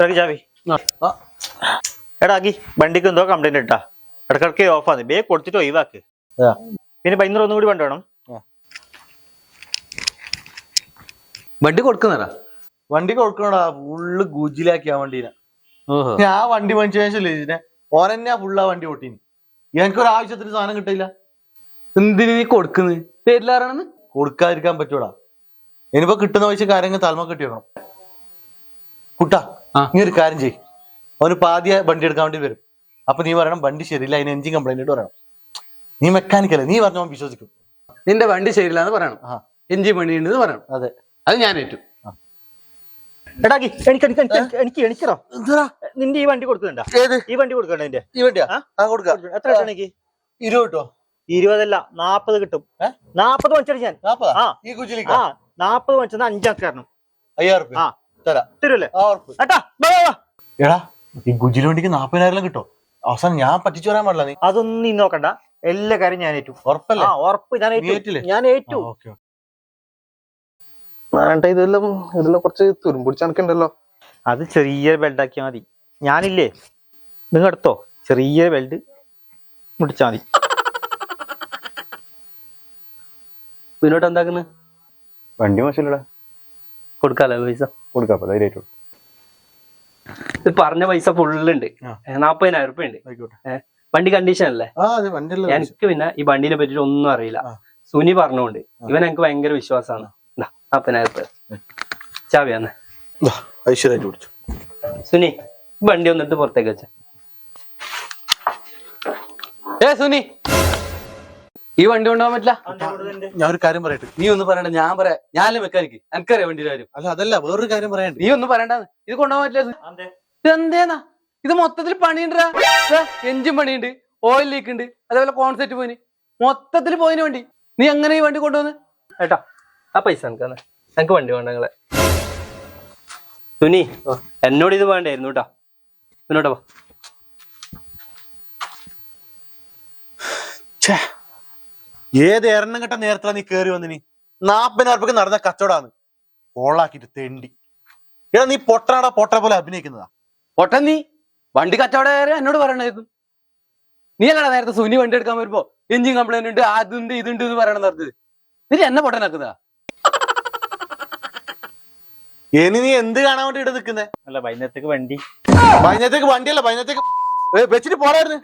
ഇറക്കി ചാവി. എടാ ആക്കി വണ്ടിക്ക് എന്തോ കംപ്ലൈന്റ് ഇട്ടാ. ഇടക്കിടക്ക് ഓഫ് ആണ്. ബേ കൊടുത്തിട്ട് ഒഴിവാക്ക്. പിന്നെ വൈകുന്നേരം ഒന്നും കൂടി വണ്ടി വേണം. വണ്ടി കൊടുക്കുന്നടാ. വണ്ടി കൊടുക്കണടാ. ഫുള്ള് ഗുജിലാക്കിയാ വണ്ടീനെ. ഞാൻ ആ വണ്ടി മേടിച്ച ശേഷമല്ലേ ഇതിനെ ഓനെന്നെയാ ഫുള്ള് ആ വണ്ടി ഓട്ടീന്. എനിക്ക് ഒരു ആവശ്യത്തിന് സാധനം കിട്ടില്ല എന്തിനു നീ കൊടുക്കുന്നത് പേരിലാറാണെന്ന് കൊടുക്കാതിരിക്കാൻ പറ്റൂടാ. ഇനിയിപ്പോ കിട്ടുന്ന പൈസ കാര്യങ്ങൾ തലമ കെട്ടി കുട്ടാ. ആ. നീ ഒരു കാര്യം ചെയ് അവന് പാതിയ വണ്ടി എടുക്കാൻ വേണ്ടി വരും. അപ്പൊ നീ പറയണം വണ്ടി ശരിയില്ല അതിന് എഞ്ചിൻ കംപ്ലൈന്റ് ആയിട്ട് പറയണം. നീ മെക്കാനിക്കല്ലേ നീ പറഞ്ഞ അവൻ വിശ്വസിക്കും. നിന്റെ വണ്ടി ശരിയില്ല എന്ന് പറയണം. ആ. എഞ്ചിൻ പണിയുണ്ടെന്ന് പറയണം. അതെ. അത് ഞാൻ ഏറ്റു. എടാ എനിക്ക് എനിക്ക് എനിക്ക് എനിക്ക് എണിക്കറോ എന്താ നിന്റെ ഈ വണ്ടി കൊടുക്കുന്നുണ്ടാ? ഈ വണ്ടി കൊടുക്കണ്ട എന്റെ ഈ വണ്ടിയാ? കൊടുക്കാം. എത്ര എനിക്ക്? ഇരുപത് കിട്ടോ ഇരുപതല്ല നാപ്പത് കിട്ടും? നാപ്പത് വഞ്ചടി ഞാൻ. നാപ്പതാ? ആ. നാപ്പത് വഞ്ചത് അഞ്ചാക്കാരണം അയ്യായിരം ആ. എടാ ഈ ഗുജിൽ വണ്ടിക്ക് നാപ്പതിനായിരം കിട്ടോ അവസാനം ഞാൻ പറ്റിച്ചു വരാൻ പാടില്ല നീ. അതൊന്നും നീ നോക്കണ്ട. എല്ലാ കാര്യം ഞാൻ ഏറ്റു. ഉറപ്പല്ലേ? ആ ഉറപ്പ് ഞാൻ ഏറ്റു. ഞാൻ ഏറ്റു. വേണ്ട ഇതെല്ലാം ഇതെല്ലാം കുറച്ച് തുരുമ്പുടിച്ച് നടക്കണ്ടല്ലോ. അത് ചെറിയ ബെൽഡ് ആക്കിയാൽ മതി. ഞാനില്ലേ? നിങ്ങൾ എടുത്തോ ചെറിയ ബെൽഡ് മുടിച്ചാൽ മതി. പിന്നോട്ട് എന്താക്കുന്നു? വണ്ടി മോശമില്ലടാ. കൊടുക്കാലോ പൈസ? കൊടുക്കാം ധൈര്യമായിട്ട് ഇത് പറഞ്ഞ പൈസ ഫുള്ളുണ്ട് ആ. നാപ്പതിനായിരം ഉറുപ്പ ഉണ്ട് ആയിക്കോട്ടെ. വണ്ടി കണ്ടീഷൻ അല്ലേ? ആ അതെ വണ്ടിയല്ലേ എനിക്ക് പിന്നെ ഈ വണ്ടിനെ പറ്റിട്ട് ഒന്നും അറിയില്ല. ആ. സുനി പറഞ്ഞുകൊണ്ട് ഇവൻ എനിക്ക് ഭയങ്കര വിശ്വാസമാണ് നാപ്പതിനായിരം ഉറുപ്പ ചാവിയാന്ന് ഐശ്വര്യമായിട്ട് സുനി ഈ വണ്ടി ഒന്നിട്ട് പുറത്തേക്ക് വെച്ച. ഏ സുനി. ഈ വണ്ടി കൊണ്ടുപോകാൻ പറ്റില്ല. ഞാൻ ഒരു കാര്യം പറയട്ടെ? നീ ഒന്ന് പറയണ്ട ഞാൻ പറയാം. ഞാനല്ലേ മെക്കാനിക്ക്? എനിക്കറിയാം വണ്ടിയുടെ കാര്യം. അല്ല അതല്ല വേറൊരു കാര്യം പറയണ്ട നീ ഒന്ന് പറയണ്ടെന്ന്. ഇത് കൊണ്ടുപോകാൻ പറ്റില്ല ഇത്. എന്തേന്നാ ഇത് മൊത്തത്തിൽ പണിയുണ്ടാ എഞ്ചിൻ പണിയുണ്ട് ഓയിൽ ലീക്ക് ഉണ്ട് അതേപോലെ കോൺസെറ്റ് പോയിന്. മൊത്തത്തിൽ പോയിന് വണ്ടി. നീ എങ്ങനെ ഈ വണ്ടി കൊണ്ടുവന്ന് ഏട്ടാ ആ പൈസ എനിക്കാണ് എനിക്ക് വണ്ടി വേണ്ട നിങ്ങളെ. സുനി എന്നോട് ഇത് വേണ്ടായിരുന്നു കേട്ടോ മുന്നോട്ട് പോ ഏത് എറണം കെട്ട നേരത്തിലാ നീ കേറി വന്നിനി നാപ്പതിനായിരം രൂപക്ക് നടന്ന കച്ചവടാണ് ഓളാക്കിട്ട് തെണ്ടി. എടാ നീ പൊട്ടനാടാ പൊട്ട പോലെ അഭിനയിക്കുന്നതാ. പൊട്ടൻ നീ? വണ്ടി കച്ചവടക്കാരെ എന്നോട് പറയണായിരുന്നു. നീ അല്ലടാ നേരത്തെ സുനി വണ്ടി എടുക്കാൻ വരുമ്പോ എഞ്ചിൻ കംപ്ലൈന്റ് ഉണ്ട് അതുണ്ട് ഇതുണ്ട് എന്ന് പറയണം നടത്തത് നീ എന്നെ പൊട്ടനാക്കുന്നതാ? ഇനി നീ എന്ത് കാണാൻ വേണ്ടി ഇവിടെ നിൽക്കുന്നേ? അല്ല വൈകുന്നേരത്തേക്ക് വണ്ടി. വൈകുന്നേരത്തേക്ക് വണ്ടിയല്ല വൈകുന്നേരത്തേക്ക് വെച്ചിട്ട് പോരായിരുന്നു